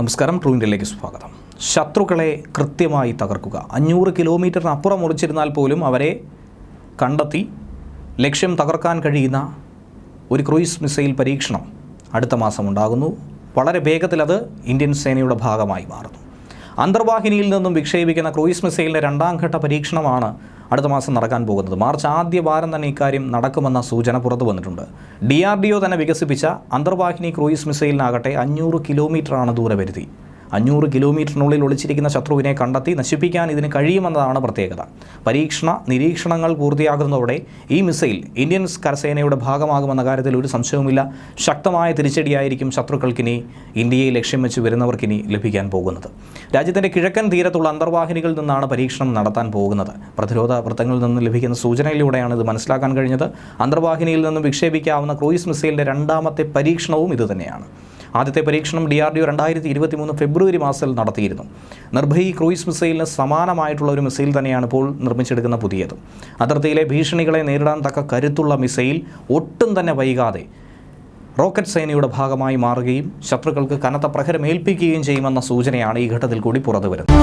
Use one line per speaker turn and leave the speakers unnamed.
നമസ്കാരം ട്രൂ ഇന്ത്യയിലേക്ക് സ്വാഗതം. ശത്രുക്കളെ കൃത്യമായി തകർക്കുക. അഞ്ഞൂറ് കിലോമീറ്ററിനപ്പുറം ഒളിച്ചിരുന്നാൽ പോലും അവരെ കണ്ടെത്തി ലക്ഷ്യം തകർക്കാൻ കഴിയുന്ന ഒരു ക്രൂയിസ് മിസൈൽ പരീക്ഷണം അടുത്ത മാസം ഉണ്ടാകുന്നു. വളരെ വേഗത്തിൽ അത് ഇന്ത്യൻ സേനയുടെ ഭാഗമായി മാറുന്നു. അന്തർവാഹിനിയിൽ നിന്നും വിക്ഷേപിക്കുന്ന ക്രൂയിസ് മിസൈലിന്റെ രണ്ടാം ഘട്ട പരീക്ഷണമാണ് അടുത്ത മാസം നടക്കാൻ പോകുന്നത്. മാർച്ച് ആദ്യ വാരം തന്നെ ഇക്കാര്യം നടക്കുമെന്ന സൂചന പുറത്തു വന്നിട്ടുണ്ട്. ഡി ആർ ഡി ഒ തന്നെ വികസിപ്പിച്ച അന്തർവാഹിനി ക്രൂയിസ് മിസൈലിനാകട്ടെ അഞ്ഞൂറ് കിലോമീറ്ററാണ് ദൂരപരിധി. അഞ്ഞൂറ് കിലോമീറ്ററിനുള്ളിൽ ഒളിച്ചിരിക്കുന്ന ശത്രുവിനെ കണ്ടെത്തി നശിപ്പിക്കാൻ ഇതിന് കഴിയുമെന്നതാണ് പ്രത്യേകത. പരീക്ഷണ നിരീക്ഷണങ്ങൾ പൂർത്തിയാകുന്നതോടെ ഈ മിസൈൽ ഇന്ത്യൻ കരസേനയുടെ ഭാഗമാകുമെന്ന കാര്യത്തിൽ ഒരു സംശയവുമില്ല. ശക്തമായ തിരിച്ചടിയായിരിക്കും ശത്രുക്കൾക്കിനി ഇന്ത്യയെ ലക്ഷ്യം വെച്ച് വരുന്നവർക്കിനി ലഭിക്കാൻ പോകുന്നത്. രാജ്യത്തിന്റെ കിഴക്കൻ തീരത്തുള്ള അന്തർവാഹിനികളിൽ നിന്നാണ് പരീക്ഷണം നടത്താൻ പോകുന്നത്. പ്രതിരോധ വൃത്തങ്ങളിൽ നിന്ന് ലഭിക്കുന്ന സൂചനയിലൂടെയാണ് ഇത് മനസ്സിലാക്കാൻ കഴിഞ്ഞത്. അന്തർവാഹിനിയിൽ നിന്നും വിക്ഷേപിക്കാവുന്ന ക്രൂയിസ് മിസൈലിന്റെ രണ്ടാമത്തെ പരീക്ഷണവും ഇതുതന്നെയാണ് ആദ്യത്തെ പരീക്ഷണം ഡി ആർ ഡി ഒ രണ്ടായിരത്തി ഇരുപത്തി മൂന്ന് ഫെബ്രുവരി മാസത്തിൽ നടത്തിയിരുന്നു. നിർഭയി ക്രൂയിസ് മിസൈലിന് സമാനമായിട്ടുള്ള ഒരു മിസൈൽ തന്നെയാണ് ഇപ്പോൾ നിർമ്മിച്ചെടുക്കുന്ന പുതിയത്. അതിർത്തിയിലെ ഭീഷണികളെ നേരിടാൻ തക്ക കരുത്തുള്ള മിസൈൽ ഒട്ടും തന്നെ വൈകാതെ റോക്കറ്റ് സേനയുടെ ഭാഗമായി മാറുകയും ശത്രുക്കൾക്ക് കനത്ത പ്രഹരം ഏൽപ്പിക്കുകയും ചെയ്യുമെന്ന സൂചനയാണ് ഈ ഘട്ടത്തിൽ കൂടി പുറത്തു വരുന്നത്